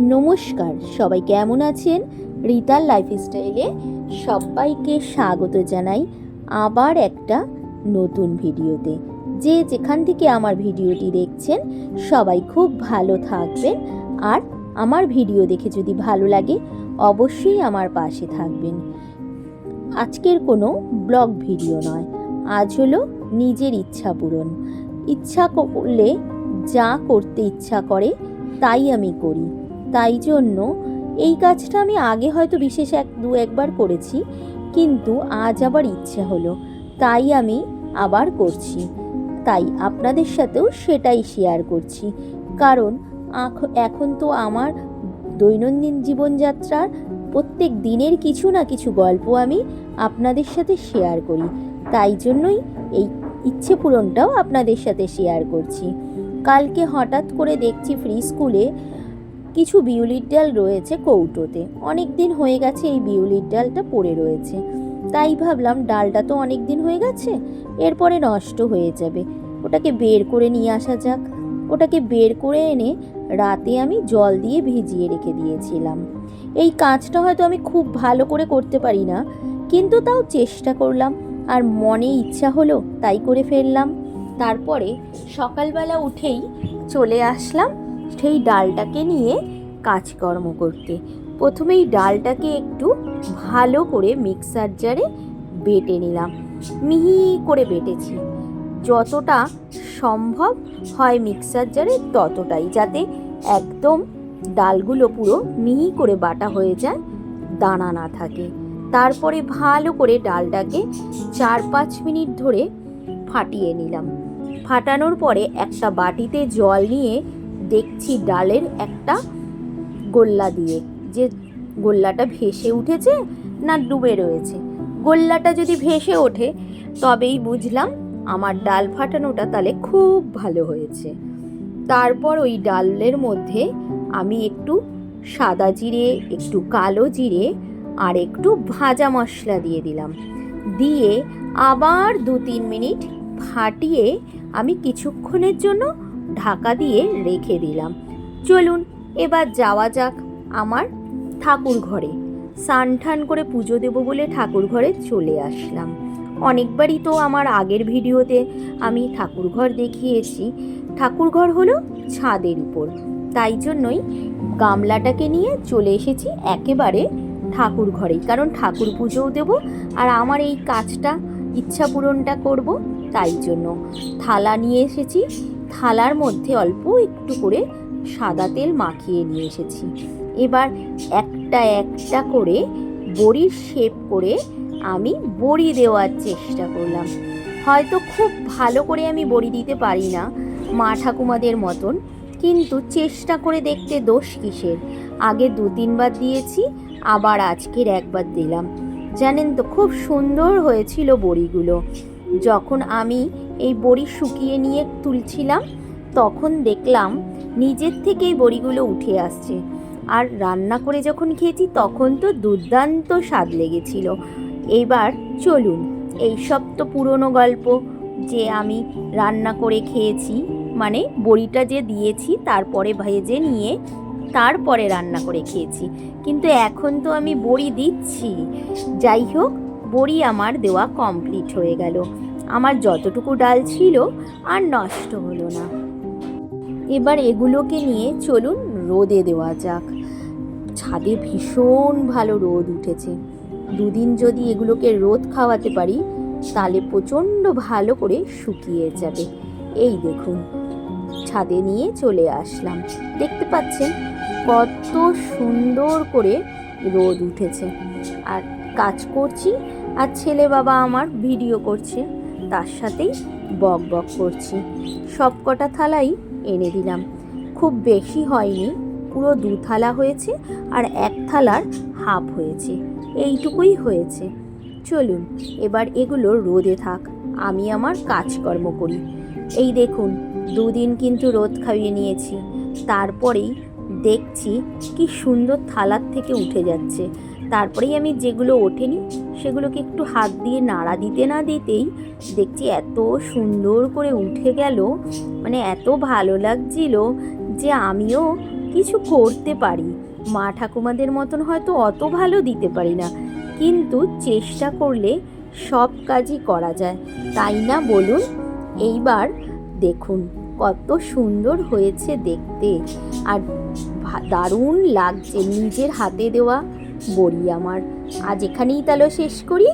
নমস্কার। সবাই কেমন আছেন? রিতার লাইফস্টাইলে সবাইকে স্বাগত জানাই আবার একটা নতুন ভিডিওতে। যে যেখান থেকে আমার ভিডিওটি দেখছেন, সবাই খুব ভালো থাকবেন। আর আমার ভিডিও দেখে যদি ভালো লাগে, অবশ্যই আমার পাশে থাকবেন। আজকের কোনো ব্লগ ভিডিও নয়। আজ হলো নিজের ইচ্ছা পূরণ। ইচ্ছা করলে যা করতে ইচ্ছা করে, তাই আমি করি। তাই জন্য এই কাজটা আমি আগে হয়তো বিশেষ এক, দু একবার করেছি, কিন্তু আজ আবার ইচ্ছা হলো। তাই আমি আবার করছি। তাই আপনাদের সাথেও সেটাই শেয়ার করছি। কারণ এখন তো আমার দৈনন্দিন জীবনযাত্রার প্রত্যেক দিনের কিছু না কিছু গল্প আমি আপনাদের সাথে শেয়ার করি। তাই জন্যই এই ইচ্ছে পূরণটাও আপনাদের সাথে শেয়ার করছি। কালকে হঠাৎ করে দেখছি ফ্রি স্কুলে কিছু বিউলির ডাল রয়েছে কৌটোতে। অনেক দিন হয়ে গেছে এই বিউলির ডালটা পড়ে রয়েছে। তাই ভাবলাম ডালটা তো অনেক দিন হয়ে গেছে, এরপরে নষ্ট হয়ে যাবে। ওটাকে বের করে নিয়ে আসা যাক। ওটাকে বের করে এনে রাতে আমি জল দিয়ে ভিজিয়ে রেখে দিয়েছিলাম। এই কাজটা হয়তো আমি খুব ভালো করে করতে পারি না, কিন্তু তাও চেষ্টা করলাম। আর মনে ইচ্ছা হলো তাই করে ফেললাম। তারপরে সকালবেলা উঠেই চলে আসলাম সেই ডালটাকে নিয়ে কাজকর্ম করতে। প্রথমেই ডালটাকে একটু ভালো করে মিক্সার জারে বেটে নিলাম। মিহি করে বেটেছি। যতটা সম্ভব হয় মিক্সার জারে ততটাই, যাতে একদম ডালগুলো পুরো মিহি করে বাটা হয়ে যায়, দানা না থাকে। তারপরে ভালো করে ডালটাকে চার পাঁচ মিনিট ধরে ফাটিয়ে নিলাম। ফাটানোর পরে একটা বাটিতে জল নিয়ে দেখছি ডালের একটা গোল্লা দিয়ে, যে গোল্লাটা ভেসে উঠেছে না ডুবে রয়েছে। গোল্লাটা যদি ভেসে ওঠে, তবেই বুঝলাম আমার ডাল ফাটানোটা তাহলে খুব ভালো হয়েছে। তারপর ওই ডালের মধ্যে আমি একটু সাদা জিরে, একটু কালো জিরে আর একটু ভাজা মশলা দিয়ে দিলাম। দিয়ে আবার দু তিন মিনিট ফাটিয়ে আমি কিছুক্ষণের জন্য ঢাকা দিয়ে রেখে দিলাম। চলুন, এবার যাওয়া যাক আমার ঠাকুর ঘরে। স্নান ঠান করে পুজো দেবো বলে ঠাকুর ঘরে চলে আসলাম। অনেকবারই তো আমার আগের ভিডিওতে আমি ঠাকুর ঘর দেখিয়েছি। ঠাকুর ঘর হলো ছাদের উপর। তাই জন্যই গামলাটাকে নিয়ে চলে এসেছি একেবারে ঠাকুর ঘরেই। কারণ ঠাকুর পুজোও দেবো আর আমার এই কাজটা ইচ্ছা পূরণটা করব তাই জন্য। থালা নিয়ে এসেছি থালার মধ্যে অল্প একটু করে সাদা তেল মাখিয়ে নিয়ে এসেছি। এবার একটা একটা করে বড়ির শেপ করে আমি বড়ি দেওয়ার চেষ্টা করলাম। হয়তো খুব ভালো করে আমি বড়ি দিতে পারি না মা ঠাকুমাদের মতন, কিন্তু চেষ্টা করে দেখতে দোষ কিসের? আগে দু তিনবার দিয়েছি, আবার আজকের একবার দিলাম। জানেন তো, খুব সুন্দর হয়েছিল বড়িগুলো। যখন আমি এই বড়ি শুকিয়ে নিয়ে তুলছিলাম, তখন দেখলাম নিজের থেকেই বড়িগুলো উঠে আসছে। আর রান্না করে যখন খেয়েছি, তখন তো দুর্দান্ত স্বাদ লেগেছিল। এবার চলুন এই সব তো পুরনো গল্প। যে আমি রান্না করে খেয়েছি মানে বড়িটা যে দিয়েছি, তারপরে ভেজে নিয়ে তারপরে রান্না করে খেয়েছি। কিন্তু এখন তো আমি বড়ি দিচ্ছি। যাই হোক বড়ি আমার দেওয়া কমপ্লিট হয়ে গেল। আমার যতটুকু ডাল ছিল আর নষ্ট হলো না। এবার এগুলোকে নিয়ে চলুন রোদে দেওয়া যাক। ছাদে ভীষণ ভালো রোদ উঠেছে। দুদিন যদি এগুলোকে রোদ খাওয়াতে পারি, তাহলে প্রচণ্ড ভালো করে শুকিয়ে যাবে। এই দেখুন, ছাদে নিয়ে চলে আসলাম। দেখতে পাচ্ছেন কত সুন্দর করে রোদ উঠেছে। আর কাজ করছি আর ছেলে বাবা আমার ভিডিও করছে, তার সাথেই বক বক করছি। সব কটা থালাই এনে দিলাম। খুব বেশি হয়নি, পুরো দু থালা হয়েছে আর এক থালার হাফ হয়েছে, এইটুকুই হয়েছে। চলুন, এবার এগুলো রোদে থাক, আমি আমার কাজকর্ম করি। এই দেখুন, দুদিন কিন্তু রোদ খাইয়ে নিয়েছি, তারপরেই দেখছি কি সুন্দর থালার থেকে উঠে যাচ্ছে। তারপরেই আমি যেগুলো ওঠেনি, সেগুলোকে একটু হাত দিয়ে নাড়া দিতে না দিতেই দেখছি এত সুন্দর করে উঠে গেল মানে এত ভালো লাগছিল যে আমিও কিছু করতে পারি। মা ঠাকুমাদের মতন হয়তো অত ভালো দিতে পারি না, কিন্তু চেষ্টা করলে সব কাজই করা যায়, তাই না বলুন? এইবার দেখুন, কত সুন্দর হয়েছে দেখতে, আর দারুণ লাগছে নিজের হাতে দেওয়া বড়ি আমার। আজ এখানেই তাহলে শেষ করি।